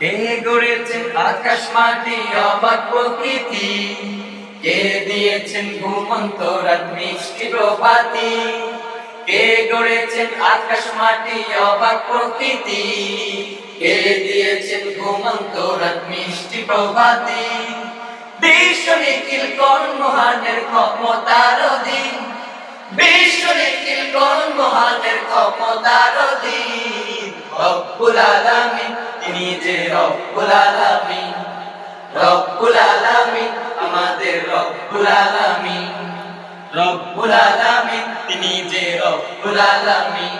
কে গড়েছেন আকাশ মাটি, অবাক প্রকৃতি? কে দিয়েছেন ঘুমন্ত রাত, মিষ্টি প্রভাতি? কে গড়েছেন আকাশ মাটি, অবাক প্রকৃতি? কে দিয়েছেন ঘুমন্ত রাত, মিষ্টি প্রভাতি? বিশ্ব নিখিল কর্মহানের ক্ষমতার অধীন। বিশ্ব নিখিল কর্মহানের ক্ষমতার অধীন। রব্বুল আলামিন রব্বুল আলামিন রব্বুল আলামিন, আমাদের রব্বুল আলামিন। রব্বুল আলামিন, তিনি যে রব্বুল আলামিন।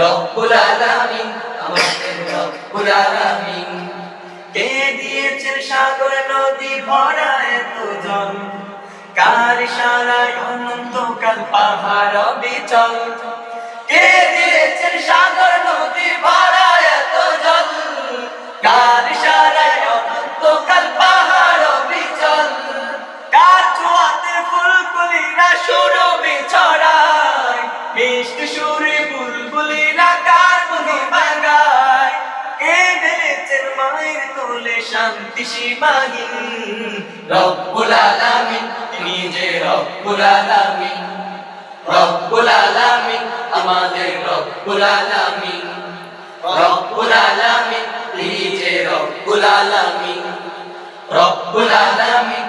রব্বুল আলামিন, আমাদের রব্বুল আলামিন। কে দিয়েছেন সাগর নদী ভরা এত জল? কার সারায় অনন্তকাল পাহাড় বিচল কে দিয়েছেন সাগর সুরে বুলবুলিরা কার মনে বাগায়। কে ঢেলেছেন মায়ের কোলে শান্তি সীমাহীন। রব্বুল আলামিন যে রব্বুল আলামিন। রব্বুল আলামিন, আমাদের রব্বুল আলামিন। রব্বুল আলামিন যে রব্বুল আলামিন। রব্বুল আলামিন